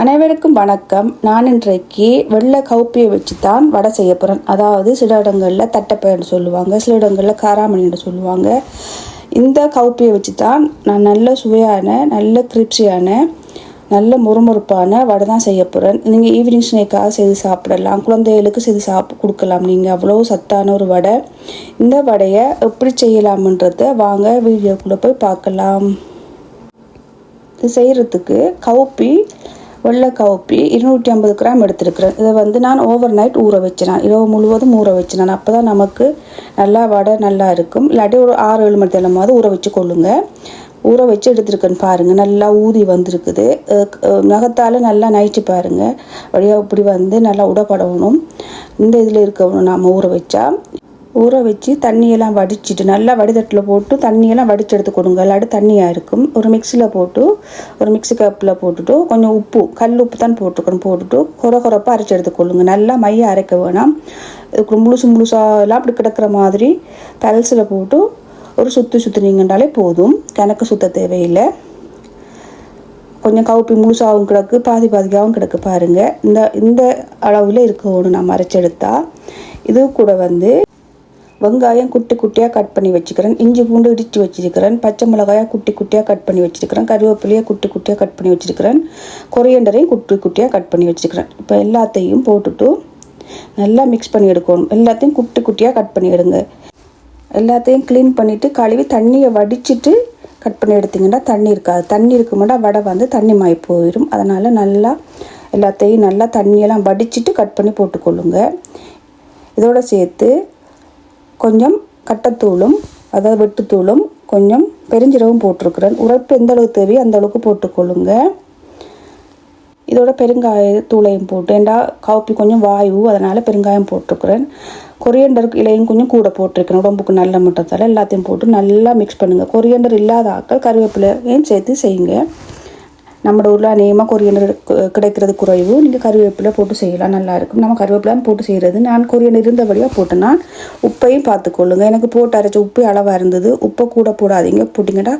அனைவருக்கும் வணக்கம். நான் இன்றைக்கு வெள்ளை கவுப்பியை வச்சு தான் வடை செய்ய போகிறேன் அதாவது சில இடங்களில் தட்டைப்பயன்னு சொல்லுவாங்க சில இடங்களில் காராமணின்னு சொல்லுவாங்க. இந்த கவுப்பியை வச்சு தான் நான் நல்ல சுவையான நல்ல கிரிப்ஸியான நல்ல முறுமுறுப்பான வடை தான் செய்ய போகிறேன் நீங்கள் ஈவினிங் ஸ்னேக்காக செய்து சாப்பிடலாம் குழந்தைகளுக்கு செய்து சாப் கொடுக்கலாம். நீங்கள் அவ்வளோ சத்தான ஒரு வடை. இந்த வடையை எப்படி செய்யலாம்ன்றதை வாங்க வீடியோக்குள்ளே போய் பார்க்கலாம். இது செய்கிறதுக்கு கவுப்பி வெள்ளை கவுப்பி இருநூற்றி ஐம்பது கிராம் எடுத்துருக்குறேன். இதை வந்து நான் ஓவர் நைட் ஊற வச்சினேன் இரவு முழுவதும் ஊற வச்சினேன் அப்போ தான் நமக்கு நல்லா வடை நல்லா இருக்கும். இல்லாட்டி ஒரு ஆறு ஏழு மணி தேலமாவது ஊற வச்சு கொள்ளுங்க. ஊற வச்சு எடுத்துருக்கேன்னு பாருங்கள் நல்லா ஊதி வந்திருக்குது. நகத்தால் நல்லா நைட்டு பாருங்கள் வழியாக இப்படி வந்து நல்லா உடப்படணும் இந்த இதில் இருக்கணும் நாம் ஊற வச்சா. ஊற வச்சு தண்ணியெல்லாம் வடிச்சிட்டு நல்லா வடிதட்டில் போட்டு தண்ணியெல்லாம் வடித்து எடுத்து கொடுங்க. இல்லாட்டி தண்ணியாக இருக்கும். ஒரு மிக்சியில் போட்டு ஒரு மிக்சி கப்பில் போட்டுட்டு கொஞ்சம் உப்பு கல் உப்பு தான் போட்டுக்கணும். போட்டுட்டு குறை குறைப்பாக அரைச்சி எடுத்துக்கொள்ளுங்க நல்லா மைய அரைக்க வேணாம். இதுக்கு முழுசு முழுசாலாம் அப்படி கிடக்கிற மாதிரி பல்சில் போட்டு ஒரு சுற்றி சுற்றுனீங்கன்றாலே போதும். கணக்கு சுத்த தேவையில்லை. கொஞ்சம் கவுப்பி முழுசாகவும் கிடக்கு. பாதி பாதிக்காகவும் கிடக்கு பாருங்கள் இந்த இந்த அளவில் இருக்கணும். நம்ம அரைச்செடுத்தா. இது கூட வந்து வெங்காயம் குட்டி குட்டியாக கட் பண்ணி வச்சுக்கிறேன். இஞ்சி பூண்டு இடித்து வச்சுருக்கிறேன். பச்சை மிளகாயாக குட்டி குட்டியாக கட் பண்ணி வச்சுருக்கிறேன். கருவேப்பிலையை குட்டி குட்டியாக கட் பண்ணி வச்சுருக்கிறேன். கொரியண்டரையும் குட்டி குட்டியாக கட் பண்ணி வச்சுருக்கிறேன். இப்போ எல்லாத்தையும் போட்டுட்டு நல்லா மிக்ஸ் பண்ணி எடுக்கணும். எல்லாத்தையும் குட்டி குட்டியாக கட் பண்ணி எடுங்க. எல்லாத்தையும் க்ளீன் பண்ணிவிட்டு கழுவி தண்ணியை வடிச்சிட்டு கட் பண்ணி எடுத்திங்கன்னா தண்ணி இருக்காது. தண்ணி இருக்குமாட்டா வடை வந்து தண்ணி மாய் போயிடும் அதனால் நல்லா எல்லாத்தையும் நல்லா தண்ணியெல்லாம் வடிச்சிட்டு கட் பண்ணி போட்டுக்கொள்ளுங்க. இதோடு சேர்த்து கொஞ்சம் கட்டத்தூளும் அதாவது வெட்டுத்தூளும் கொஞ்சம் பெருஞ்சீரகம் போட்டிருக்கிறேன். உரைப்பு எந்த அளவுக்கு தேவையோ அந்த அளவுக்கு போட்டுக்கொள்ளுங்க. இதோட பெருங்காய தூளையும் போட்டு ஏண்டா காப்பி கொஞ்சம் வாயு அதனால் பெருங்காயம் போட்டிருக்கிறேன். கொரியண்டர் இலையும் கொஞ்சம் கூட போட்டிருக்கிறேன் உடம்புக்கு நல்ல மட்டத்தால். எல்லாத்தையும் போட்டு நல்லா மிக்ஸ் பண்ணுங்கள் கொரியண்டர் இல்லாத ஆக்கள் கருவேப்பிலையும் சேர்த்து செய்யுங்க. நம்ம ஊரில் அநேகமாக கொரியனர் கிடைக்கிறது குறைவு. நீங்கள் கருவேப்பிலை போட்டு செய்யலாம் நல்லாயிருக்கும் நம்ம கருவேப்பிலாம் போட்டு செய்கிறது நான் கொரியண்டர் இருந்தபடியாக போட்டேன்னா உப்பையும் பார்த்துக்கொள்ளுங்க. எனக்கு போட்டு அரைச்ச உப்பு அளவாக இருந்தது. உப்பை கூட போடாதீங்க. போட்டிங்கன்னா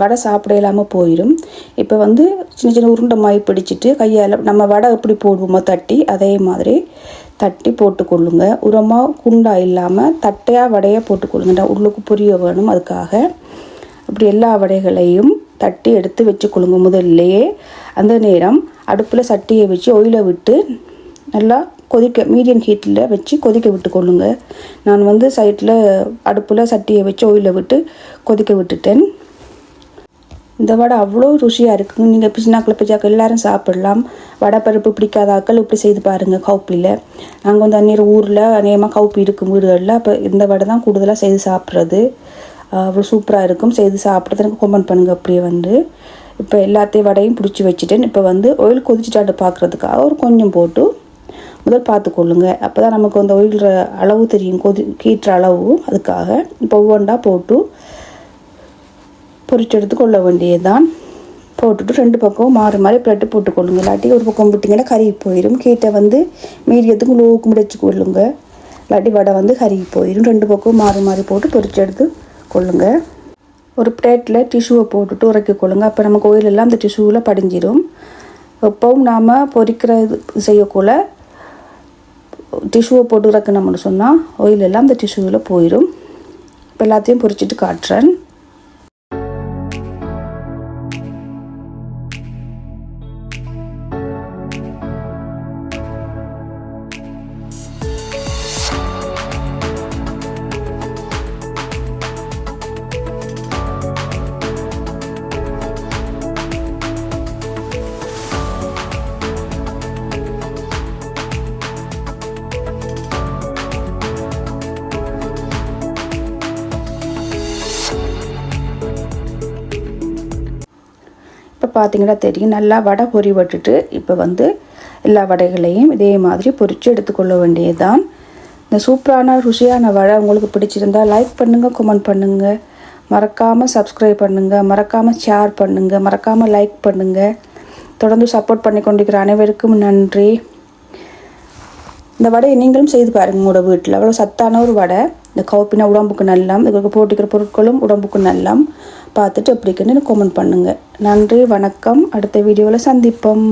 வடை சாப்பிட இல்லாமல் போயிடும். இப்போ வந்து சின்ன சின்ன உருண்டை மாய் பிடிச்சிட்டு கையால் நம்ம வடை எப்படி போடுவோமோ தட்டி அதே மாதிரி தட்டி போட்டுக்கொள்ளுங்க. உரமாக குண்டா இல்லாமல் தட்டையாக வடையாக போட்டுக்கொள்ளுங்க. உள்ளுக்கு புரிய வேணும் அதுக்காக. அப்படி எல்லா வடைகளையும் தட்டி எடுத்து வச்சு வச்சுக்கொள்ளுங்க முதல்லையே அந்த நேரம் அடுப்பில் சட்டியை வச்சு ஒயிலை விட்டு நல்லா கொதிக்க மீடியம் ஹீட்டில் வச்சு கொதிக்க விட்டு கொள்ளுங்க. நான் வந்து சைட்டில் அடுப்பில் சட்டியை வச்சு ஒயிலை விட்டு கொதிக்க விட்டுட்டேன். இந்த வடை அவ்வளோ ருசியாக இருக்குங்க. நீங்கள் பிசினாக்கில் பிச்சாக்கள் எல்லோரும் சாப்பிடலாம். வடை பருப்பு பிடிக்காதாக்கள் இப்படி செய்து பாருங்கள் கவுப்பியில் நாங்கள் வந்து அந்நேரம் ஊரில் அநேகமாக கவுப்பி இருக்கும் வீடுகளில் அப்போ இந்த வடை தான் கூடுதலாக செய்து சாப்பிட்றது. அவ்வளோ சூப்பராக இருக்கும். செய்து சாப்பிட்றது எனக்கு கமெண்ட் பண்ணுங்கள் அப்படியே வந்து. இப்போ எல்லாத்தையும் வடையும் பிடிச்சி வச்சுட்டேன். இப்போ வந்து ஆயில் கொதிச்சுட்டாட்டு பார்க்குறதுக்காக ஒரு கொஞ்சம் போட்டு முதல் பார்த்துக்கொள்ளுங்க அப்போ தான் நமக்கு அந்த ஒயில்ற அளவு தெரியும். கொதி கீட்டுற அளவு. அதுக்காக இப்போ ஒவ்வொன்றா போட்டு பொறிச்செடுத்து கொள்ள வேண்டியது தான் போட்டுட்டு ரெண்டு பக்கம் மாறி மாறி பிளட்டு போட்டுக்கொள்ளுங்க இல்லாட்டி ஒரு பக்கம் விட்டிங்கன்னா கருகி போயிடும் கீட்டை வந்து மீடியத்துக்கு லோக்கு முடிச்சு கொள்ளுங்க. இல்லாட்டி வடை வந்து கருகி போயிடும் ரெண்டு பக்கம் மாறு மாறி போட்டு பொறிச்செடுத்து கொள்ளுங்க ஒரு பிளேட்டில் டிஷ்யூவை போட்டுட்டு உரைக்க கொள்ளுங்க அப்போ நம்ம கோயிலெல்லாம் அந்த டிஷ்யூவில் படிஞ்சிடும் எப்பவும் நாம் பொறிக்கிற இது செய்யக்குள்ள டிஷ்யூவை போட்டு இறக்கணும்னு சொன்னால் ஆயில் எல்லாம் அந்த டிஷ்யூவில் போயிடும் இப்போ எல்லாத்தையும் பொறிச்சிட்டு காட்டுறேன். இப்போ பார்த்தீங்கன்னா தெரியும். நல்லா வடை பொறி விட்டுட்டு இப்போ வந்து எல்லா வடைகளையும் இதே மாதிரி பொறிச்சு எடுத்துக்கொள்ள வேண்டியது தான் இந்த சூப்பரான ருசியான வடை உங்களுக்கு பிடிச்சிருந்தால் லைக் பண்ணுங்கள் கமெண்ட் பண்ணுங்கள் மறக்காமல் சப்ஸ்கிரைப் பண்ணுங்கள் மறக்காமல் ஷேர் பண்ணுங்கள் மறக்காமல் லைக் பண்ணுங்கள் தொடர்ந்து சப்போர்ட் பண்ணி கொண்டிருக்கிற அனைவருக்கும் நன்றி. இந்த வடையை நீங்களும் செய்து பாருங்கள் உங்களோட வீட்டில். அவ்வளோ சத்தான ஒரு வடை. இந்த கவுப்பினா உடம்புக்கு நல்லம். இதுக்கு போட்டிக்கிற பொருட்களும் உடம்புக்கு நல்லம். பார்த்துட்டு எப்படிக்குன்னு கமெண்ட் பண்ணுங்கள் நன்றி வணக்கம். அடுத்த வீடியோவில் சந்திப்போம்.